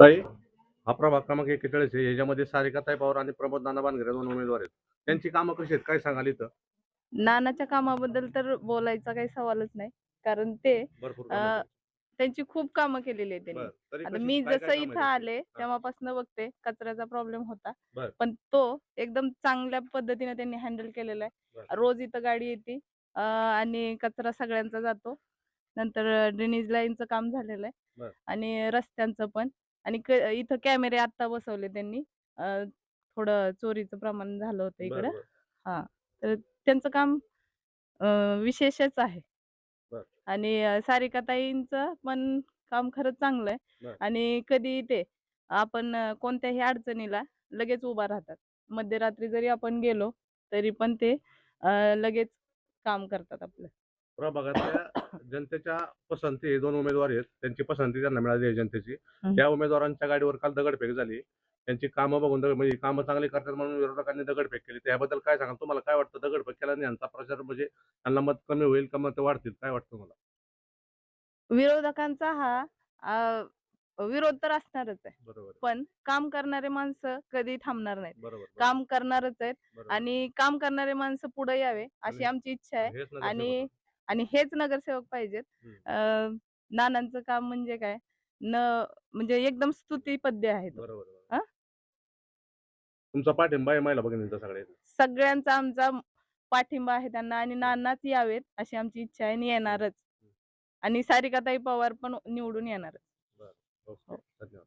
ताई? हा प्रभाग क्रमांक एकेचाळीस आहे. याच्यामध्ये सारिकाताई पवार आणि प्रमोद नाना बांधगरे दोन उमेदवार आहेत. त्यांची कामं कशी आहेत? काय सांगाल इथं? नानाच्या कामाबद्दल तर बोलायचा काही सवालच नाही. कारण ते भरपूर अं, कामं आहेत. त्यांची खूप कामं केलेली आहेत त्यांनी. बरं. तरी आता कशी- मी काय- जसं कामं इथं आहेत आले तेव्हापासून बघते कचऱ्याचा प्रॉब्लेम होता. बर. पण तो एकदम चांगल्या पद्धतीने त्यांनी हँडल केलेला बर. आहे रोज इथं गाडी येते अं, आणि कचरा सगळ्यांचा जातो. नंतर ड्रेनेज लाईनचं काम झालेलं बर. आहे आणि रस्त्यांचं पण. आणि इथं कॅमेरे आता बसवले त्यांनी थोडं चोरीचं प्रमाण झालं होतं इकडं बरं. तर त्यांचं काम विशेषच आहे. आणि अं, सारिकाताईंचं पण काम खरंच चांगलं आहे. आणि कधी ते आपण कोणत्याही अडचणीला लगेच उभा राहतात मध्यरात्री जरी आपण गेलो तरी पण ते लगेच काम करतात आपलं प्रभागातल्या जनतेच्या पसंती हे दोन उमेदवार आहेत त्यांची पसंती त्यांना मिळाली आहे जनतेची. त्या उमेदवारांच्या गाडीवर काल दगडफेक झाली. त्यांची कामं बघून दगड- म्हणजे कामं चांगली करतात म्हणून विरोधकांनी दगडफेक केली. त्याबद्दल काय सांगाल? तुम्हाला काय वाटतं? दगडफेक केल्याने यांचा प्रचार म्हणजे त्यांना मत कमी होईल का? मत वाढतील? काय वाटतं मला विरोधकांचा हा विरोध तर असणारच आहे. बरोबर पण काम करणारे माणसं कधी थांबणार नाहीत. बरोबर काम करणारच आहेत. आणि काम करणारे माणसं पुढे यावे अशी आमची इच्छा आहे. आणि. आणि हेच नगरसेवक पाहिजेत. अं, नानांचं काम म्हणजे काय? न म्हणजे एकदम स्तुती पद्य आहे तो. बरोबर हा? तुमचा पाठिंबा आहे महिला भगिनींचा सगळ्या सगळ्यांचा आमचा पाठिंबा आहे त्यांना आणि नानाच यावेत अशी आमची इच्छा आहे आणि येणारच. आणि सारिकाताई पवार पण निवडून येणार ओके. धन्यवाद.